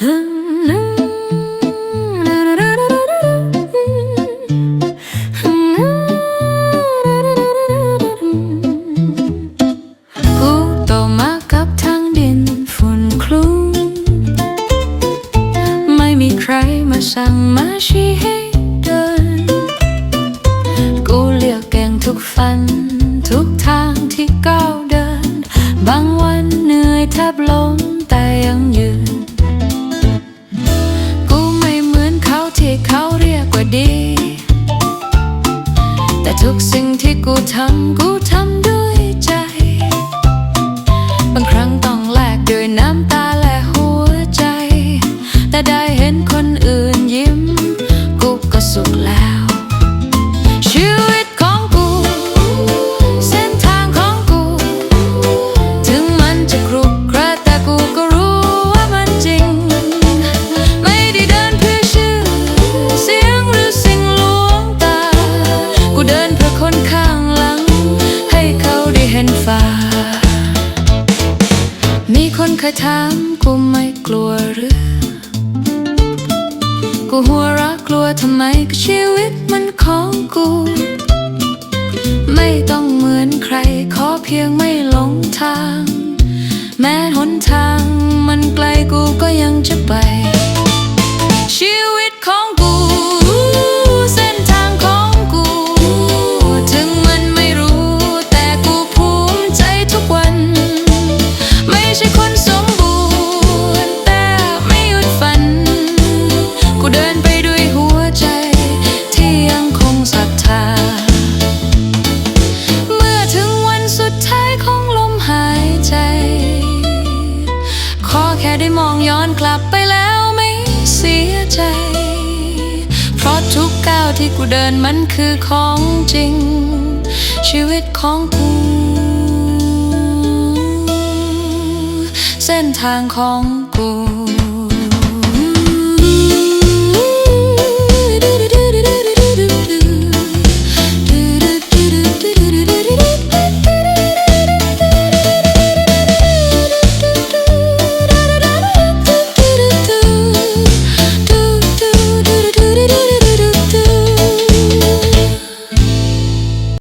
กูโตมากับทางดินฝุ่นคลุ้งไม่มีใครมาสั่งมาชี้ให้ ทุกสิ่งที่กูทำกูทำด้วยใจ บางครั้งต้องแลกด้วยน้ำตาและหัวใจ แต่ได้เห็น ห็นฟ้า มีคนเคยถามกูไม่กลัวหรือ กูหัวรักกลัวทำไมก็ชีวิตมันของกู ไม่ต้องเหมือนใครขอเพียงไม่หลงทาง แม้หนทาง ย้อนกลับไปแล้วไม่เสียใจ เพราะทุกก้าวที่กูเดินมันคือของจริง ชีวิตของกู เส้นทางของกู